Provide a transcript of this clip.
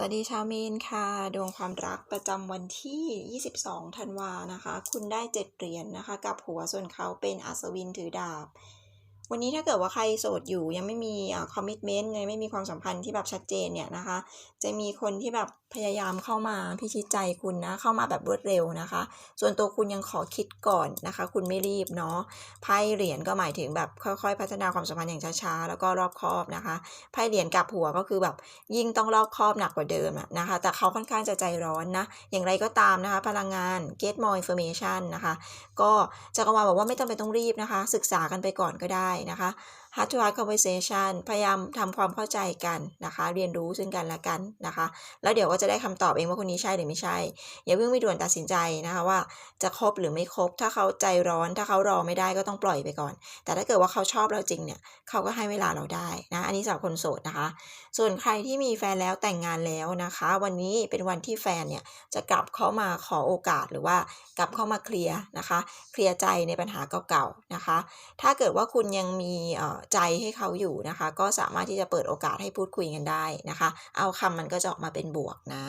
สวัสดีชาวมีนค่ะ ดวงความรักประจำวันที่ 22 ธันวานะคะ คุณได้ 7 เหรียญนนะคะ กับหัวส่วนเขาเป็นอัศวินถือดาบ วันนี้ถ้าเกิดว่าใครโสดอยู่ยังไม่มีคอมมิชเมนต์ยังไม่มีความสัมพันธ์ที่แบบชัดเจนเนี่ยนะคะ จะมีคนที่แบบพยายามเข้ามาพิชิตใจคุณนะ เข้ามาแบบรวดเร็วนะคะ ส่วนตัวคุณยังขอคิดก่อนนะคะ คุณไม่รีบเนาะไพ่เหรียญก็หมายถึงแบบค่อยๆ พัฒนาความสัมพันธ์อย่างช้าๆแล้วก็รอบคอบนะคะไพ่เหรียญกลับหัวก็คือแบบยิ่งต้องรอบคอบหนักกว่าเดิมนะคะ แต่เขาค่อนข้างจะใจร้อนนะ อย่างไรก็ตามนะคะ พลังงาน get more information นะคะ ก็จักรวาลบอกว่าไม่จำเป็นต้องรีบนะคะ ศึกษากันไปก่อนก็ได้นะคะ heart to heart conversation พยายามทำความเข้าใจกันนะคะ เรียนรู้ซึ่งกันและกันนะคะ แล้วเดี๋ยวก็จะได้คำตอบเองว่าคนนี้ใช่หรือไม่ใช่ อย่าเพิ่งไปด่วนตัดสินใจนะคะว่าจะคบหรือไม่คบ ถ้าเขาใจร้อน ถ้าเขารอไม่ได้ก็ต้องปล่อยไปก่อน แต่ถ้าเกิดว่าเขาชอบเราจริงเนี่ยเขาก็ให้เวลาเราได้นะอันนี้สำหรับคนโสดนะคะ ส่วนใครที่มีแฟนแล้วแต่งงานแล้วนะคะ วันนี้เป็นวันที่แฟนเนี่ยจะกลับเข้ามาขอโอกาสหรือว่ากลับเข้ามาเคลียร์นะคะ เคลียร์ใจในปัญหาเก่าๆนะคะ ถ้าเกิดว่าคุณยังมีใจให้เขาอยู่นะคะ ก็สามารถที่จะเปิดโอกาสให้พูดคุยกันได้นะคะ เอาคำมันก็จะออกมาเป็นบวกนะ